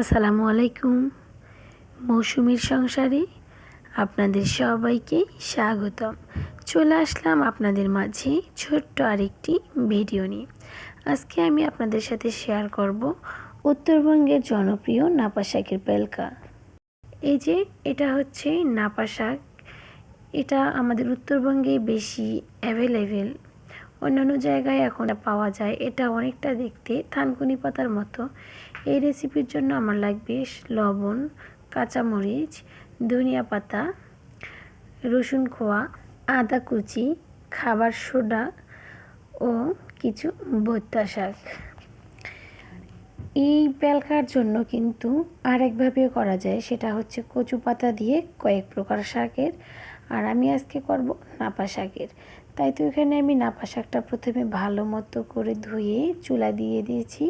আসসালামু আলাইকুম। মৌসুমীর সংসারে আপনাদের সবাইকে স্বাগতম। চলে আসলাম আপনাদের মাঝে ছোট্ট আরেকটি ভিডিও নিয়ে। আজকে আমি আপনাদের সাথে শেয়ার করব উত্তরবঙ্গের জনপ্রিয় নাপা শাকের পেলকা। এই যে, এটা হচ্ছে নাপা শাক। এটা আমাদের উত্তরবঙ্গে বেশি অ্যাভেলেবেল অন্যান্য জায়গায় এখন পাওয়া যায়। এটা অনেকটা দেখতে থানকুনি পাতার মতো। এই রেসিপির জন্য আমার লাগবে লবণ, কাঁচামরিচ, ধনিয়া পাতা, রসুন খোয়া, আদা কুচি, খাবার সোডা ও কিছু বত্তা শাক। এই পেলকার জন্য কিন্তু আরেকভাবেও করা যায়। সেটা হচ্ছে কচু পাতা দিয়ে কয়েক প্রকার শাকের আর আমি আজকে করব নাপা শাকের। তাই তো এখানে আমি নাপা শাকটা প্রথমে ভালো মতো করে ধুয়ে চুলা দিয়ে দিয়েছি।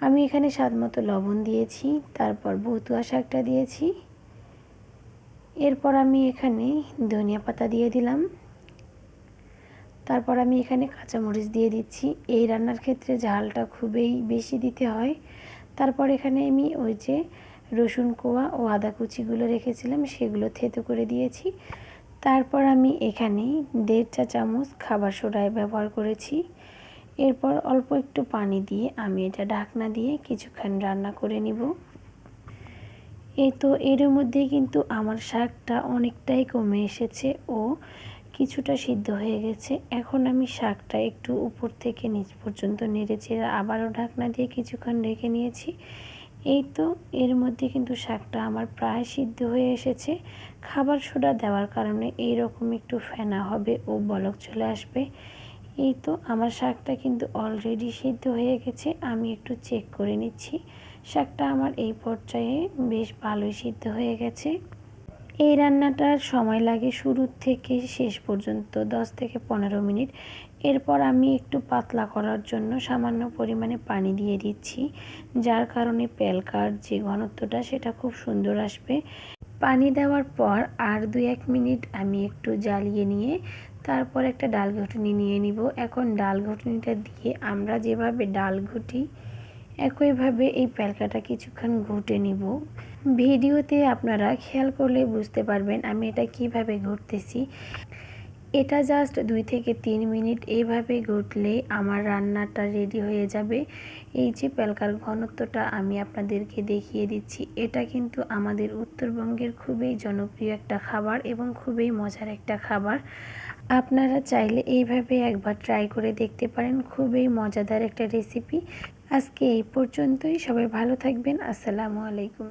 আমি এখানে স্বাদ মতো লবণ দিয়েছি, তারপর বতুয়া শাকটা দিয়েছি। এরপর আমি এখানে ধনিয়া পাতা দিয়ে দিলাম। তারপর আমি এখানে কাঁচামরিচ দিয়ে দিচ্ছি। এই রান্নার ক্ষেত্রে ঝালটা খুবই বেশি দিতে হয়। তারপর এখানে আমি ওই যে রসুন কোয়া ও আদা কুচিগুলো রেখেছিলাম, সেগুলো থেতো করে দিয়েছি। তারপর আমি এখানে দেড় চা চামচ খাবার সোডায় ব্যবহার করেছি। এরপর অল্প একটু পানি দিয়ে আমি এটা ঢাকনা দিয়ে কিছুক্ষণ রান্না করে নিব। এই তো এর মধ্যে কিন্তু আমার শাকটা অনেকটাই কমে এসেছে ও কিছুটা সিদ্ধ হয়ে গেছে। এখন আমি শাকটা একটু উপর থেকে নিচ পর্যন্ত নেড়েছি আবারও ঢাকনা দিয়ে কিছুক্ষণ রেখে নিয়েছি। এই তো এর মধ্যে কিন্তু শাকটা আমার প্রায় সিদ্ধ হয়ে এসেছে। খাবার সোডা দেওয়ার কারণে এই রকম একটু ফেনা হবে, ও বলক চলে আসবে। এই তো আমার শাকটা কিন্তু অলরেডি সিদ্ধ হয়ে গেছে, আমি একটু চেক করে নিচ্ছি। শাকটা আমার এই পর্যায়ে বেশ ভালোই সিদ্ধ হয়ে গেছে। এই রান্নাটার সময় লাগে শুরু থেকে শেষ পর্যন্ত 10 থেকে পনেরো মিনিট। এরপর আমি একটু পাতলা করার জন্য সামান্য পরিমাণে পানি দিয়ে দিচ্ছি, যার কারণে পেলকার যে ঘনত্বটা সেটা খুব সুন্দর আসবে। পানি দেওয়ার পর আর দু এক মিনিট আমি একটু জ্বালিয়ে নিয়ে তারপর একটা ডাল ঘুটনি নিয়ে নিব। এখন ডাল ঘুটনিটা দিয়ে আমরা যেভাবে ডাল ঘুটি, একইভাবে এই প্যালকাটা কিছুক্ষণ ঘুটে নিব। ভিডিওতে আপনারা খেয়াল করলে বুঝতে পারবেন আমি এটা কীভাবে ঘুরতেছি এটা জাস্ট দুই থেকে তিন মিনিট এইভাবে ঘটলে আমার রান্নাটা রেডি হয়ে যাবে। এই যে পেলকার ঘনত্বটা আমি আপনাদেরকে দেখিয়ে দিচ্ছি, এটা কিন্তু আমাদের উত্তরবঙ্গের খুবই জনপ্রিয় একটা খাবার এবং খুবই মজার একটা খাবার। আপনারা চাইলে এইভাবে একবার ট্রাই করে দেখতে পারেন, খুবই মজাদার একটা রেসিপি আজকে এই পর্যন্তই, সবাই ভালো থাকবেন, আসসালামু আলাইকুম।